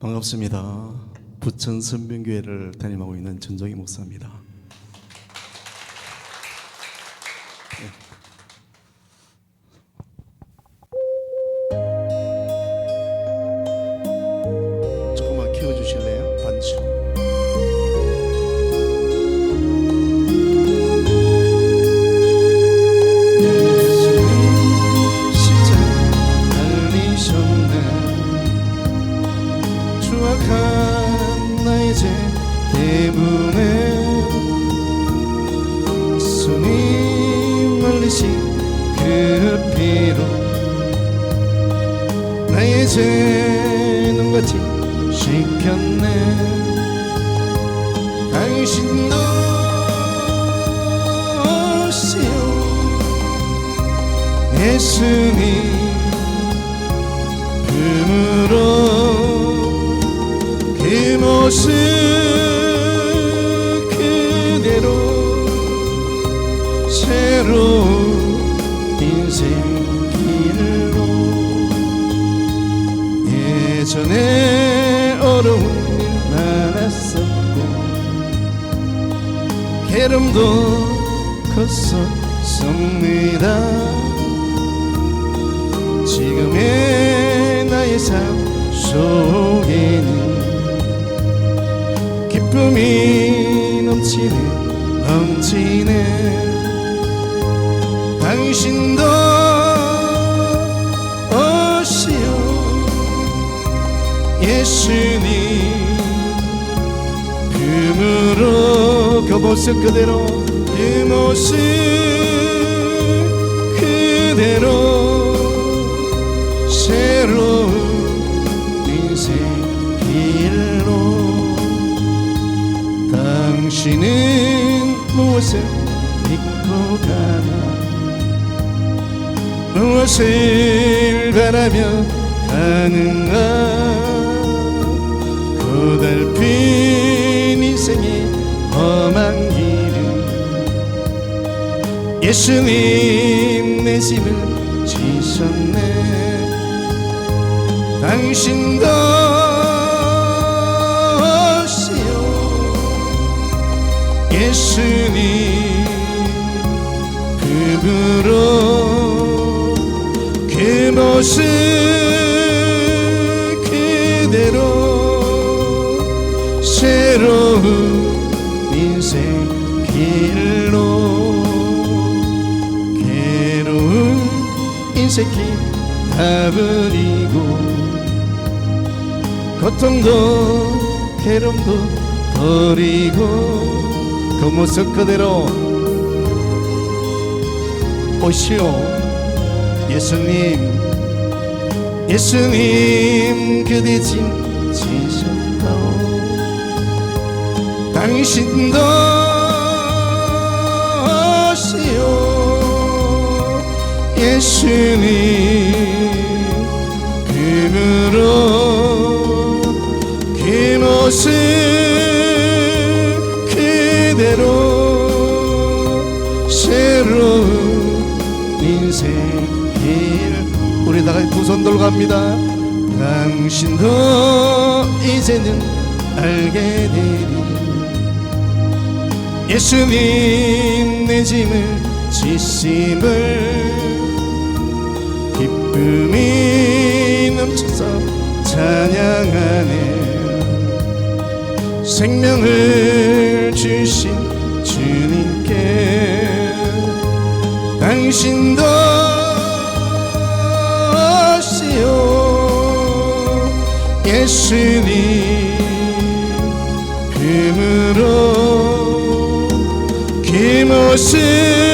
반갑습니다. 부천 선변교회를 담임하고 있는 전정희 목사입니다. 추악한 나의 죄 때문에 숨이 말리신 그 피로 나의 죄는 같이 씻겼네. 당신도 예수님 품으로 그 모습 그대로 새로운 인생 길로 예전에 어려운 일 많았었고 게름도 컸었습니다. 지금의 나의 삶 속에는 기쁨이 넘치네 넘치네. 당신도 오시오. 예수님 품으로 그 모습 그대로 그 모습 그대로 새로 당신은 무엇을 믿고 가나? 무엇을 바라며 가는가? 고달픈 인생의 험한 길을 예수님 내 짐을 지셨네. 당신도 예수님 그으로 그 모습 그대로 새로운 인생 길로 괴로운 인생길 다 버리고 고통도 괴로움도 버리고 그 모습 그대로 오시오. 예수님 예수님 그대 짐 지셨다오. 당신도 오시오. 예수님 새로운 인생 길. 우리 다 같이 두 손 들고 갑니다. 당신도 이제는 알게 되리. 예수님 내 짐을 지심을 기쁨이 넘쳐서 찬양하네. 생명을 주신 주님께 당신도 오시오. 예수님 품으로 그 모습